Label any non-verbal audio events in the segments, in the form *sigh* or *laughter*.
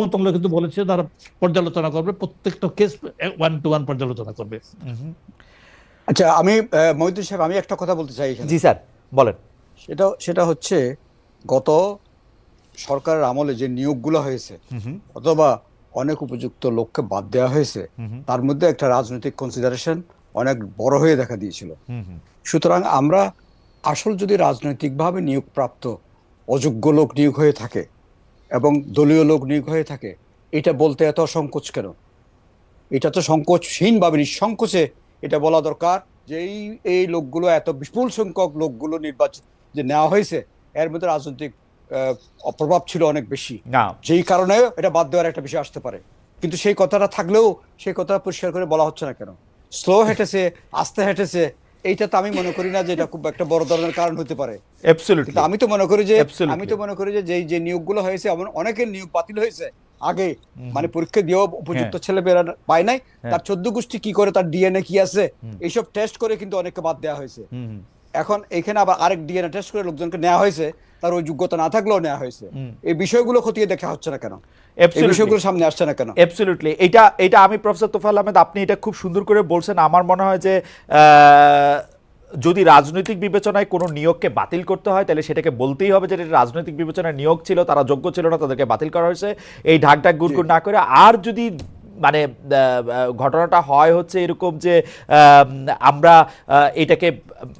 মন্ত্রণালয় কিন্তু বলেছে তারা পর্যালোচনা করবে প্রত্যেকটা কেস ওয়ান টু ওয়ান পর্যালোচনা করবে। আচ্ছা আমি মহিদুল সাহেব আমি একটা কথা বলতে চাই জি স্যার বলেন। সেটা সেটা হচ্ছে গত সরকারের আমলে যে নিয়োগগুলো হয়েছে অথবা অনেক উপযুক্ত লোককে বাদ দেওয়া হয়েছে তার মধ্যে একটা রাজনৈতিক কনসিডারেশন অনেক বড় হয়ে দেখা দিয়েছিল। সুতরাং আমরা আসল যদি রাজনৈতিকভাবে নিয়োগপ্রাপ্ত অযোগ্য লোক নিয়োগ হয়ে থাকে এবং দলীয় লোক নিয়োগ হয়ে থাকে এটা বলতে এত সংকোচ কেন? এটা তো সংকোচহীনভাবে নিঃসংকোচে এটা বলা দরকার যে এই এই লোকগুলো এত বিপুল সংখ্যক লোকগুলো নির্বাচন যে নেওয়া হয়েছে এর মধ্যে রাজনৈতিক প্রভাব ছিল অনেক বেশি। না। যেই কারণে এটা বাদ দেওয়ার একটা বিষয় আসতে পারে। কিন্তু সেই কথাটা থাকলেও সেই কথা পরিষ্কার করে বলা হচ্ছে না কেন? স্লো হেঁটেছে আস্তে হেঁটেছে এইটা তো আমি মনে করি না যে এটা খুব একটা বড় ধরনের কারণ হতে পারে। অ্যাবসলিউটলি আমি তো মনে করি যে. আমি তো মনে করি যে যেই যে নিয়োগগুলো হয়েছে এমন অনেকের নিয়োগ বাতিল হয়েছে। আগে মানে পরীক্ষা দিয়েও উপযুক্ত ছেলে মেয়েরা পায় নাই। তার চোদ্দ গোষ্ঠী কি করে তার ডিএনএ কি আছে? এইসব টেস্ট করে কিন্তু অনেককে বাদ দেওয়া হয়েছে। এখন এখানে আবার আরেক ডিএনএ টেস্ট করে লোকজনকে নেওয়া হয়েছে তার ওই যোগ্যতা না থাকলেও নেওয়া হয়েছে। এই বিষয়গুলো খতিয়ে দেখা হচ্ছে না কেন? বিষয়গুলো সামনে আসছে না কেন? অ্যাবসলিউটলি এটা এটা আমি প্রফেসর তোফাল আহমেদ আপনি এটা খুব সুন্দর করে বলছেন। আমার মনে হয় যে আহ, যদি রাজনৈতিক বিবেচনায় কোনো নিয়োগকে বাতিল করতে হয় তাহলে সেটাকে বলতেই হবে যে এটা রাজনৈতিক বিবেচনায় নিয়োগ ছিল তারা যোগ্য ছিল না তাদেরকে বাতিল করা হয়েছে। এই ঢাক ঢাক গুড়গুড় না করে আর যদি মানে ঘটনাটা হয় হচ্ছে এরকম যে আমরা এটাকে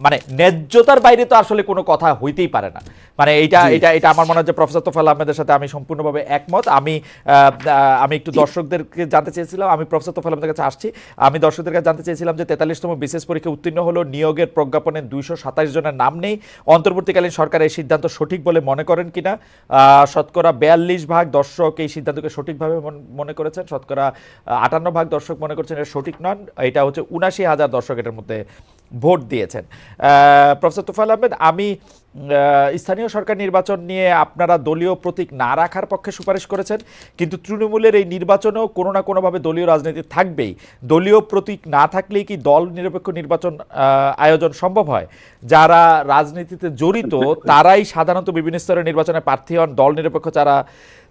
মানে ন্যায্যতার বাইরে তো আসলে কোনো কথা হইতেই পারে না। মানে এটা এটা এটা আমার মনে হয় যে প্রফেসর তোফাল আহমেদের সাথে আমি সম্পূর্ণভাবে একমত। আমি আমি একটু দর্শকদেরকে জানতে চেয়েছিলাম আমি প্রফেসর তোফাল আহমেদের কাছে আসছি। আমি দর্শকদের কাছে জানতে চেয়েছিলাম যে তেতাল্লিশতম বিশেষ পরীক্ষা উত্তীর্ণ হলো নিয়োগের প্রজ্ঞাপনে দুইশো সাতাশ জনের নাম নেই। অন্তর্বর্তীকালীন সরকার এই সিদ্ধান্ত সঠিক বলে মনে করেন কিনা? শতকরা বিয়াল্লিশ ভাগ দর্শক এই সিদ্ধান্তকে সঠিকভাবে মনে করেছেন। শতকরা আটান্ন ভাগ দর্শক মনে করছেন এটা সঠিক নন, এটা হচ্ছে উনাশি হাজার দর্শক এটার মধ্যে ভোট দিয়েছেন। প্রফেসর তোফাল আহমেদ আমি স্থানীয় সরকার নির্বাচন নিয়ে আপনারা দলীয় প্রতীক না রাখার পক্ষে সুপারিশ করেছেন কিন্তু তৃণমূলের এই নির্বাচনেও কোনো না কোনোভাবে দলীয় রাজনীতি থাকবেই। দলীয় প্রতীক না থাকলেই কি দল নিরপেক্ষ নির্বাচন আয়োজন সম্ভব হয়? যারা রাজনীতিতে জড়িত *laughs* তারাই সাধারণত বিভিন্ন স্তরের নির্বাচনে প্রার্থী হন দল নিরপেক্ষ যারা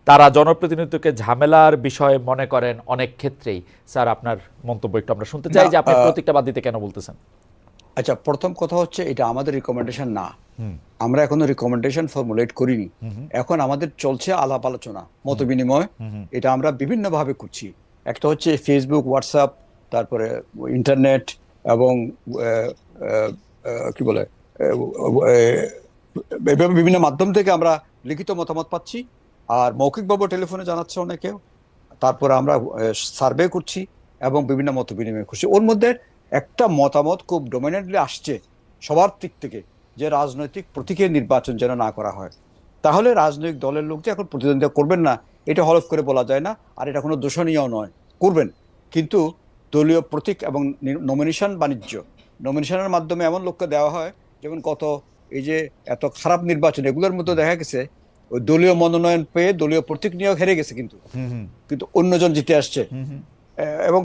তারা জনপ্রতিনিধিত্বকে ঝামেলার বিষয়ে মনে করেন অনেক ক্ষেত্রেই। স্যার আপনার মন্তব্য একটু আমরা শুনতে চাই যে আপনি প্রতীকটা বাদ দিতে কেন বলতেছেন? আচ্ছা প্রথম কথা হচ্ছে এটা আমাদের রিকমেন্ডেশন না। আমরা এখনও রিকমেন্ডেশন ফর্মুলেট করিনি। এখন আমাদের চলছে আলাপ আলোচনা মত বিনিময়। এটা আমরা বিভিন্ন ভাবে করছি। একটা হচ্ছে ফেসবুক হোয়াটসঅ্যাপ তারপরে ইন্টারনেট এবং কি বলে এভাবে বিভিন্ন মাধ্যম থেকে আমরা লিখিত মতামত পাচ্ছি। আর মৌখিকভাবে টেলিফোনে জানাচ্ছে অনেকেও। তারপরে আমরা সার্ভে করছি এবং বিভিন্ন মত বিনিময় করছি। ওর মধ্যে একটা মতামত খুব ডোমিনেন্টলি আসছে সবার দিক থেকে যে রাজনৈতিক প্রতীকের নির্বাচন যেন না করা হয়। তাহলে রাজনৈতিক দলের লোক যে এখন প্রতিদ্বন্দ্বিতা করবেন না এটা হলফ করে বলা যায় না আর এটা কোনো দূষণীয় নয় করবেন। কিন্তু দলীয় প্রতীক এবং নমিনেশন বাণিজ্য। নমিনেশনের মাধ্যমে এমন লোককে দেওয়া হয় যেমন কত এই যে এত খারাপ নির্বাচন এগুলোর মধ্যে দেখা গেছে ওই দলীয় মনোনয়ন পেয়ে দলীয় প্রতীক নিয়েও হেরে গেছে কিন্তু। কিন্তু অন্যজন জিতে আসছে। এবং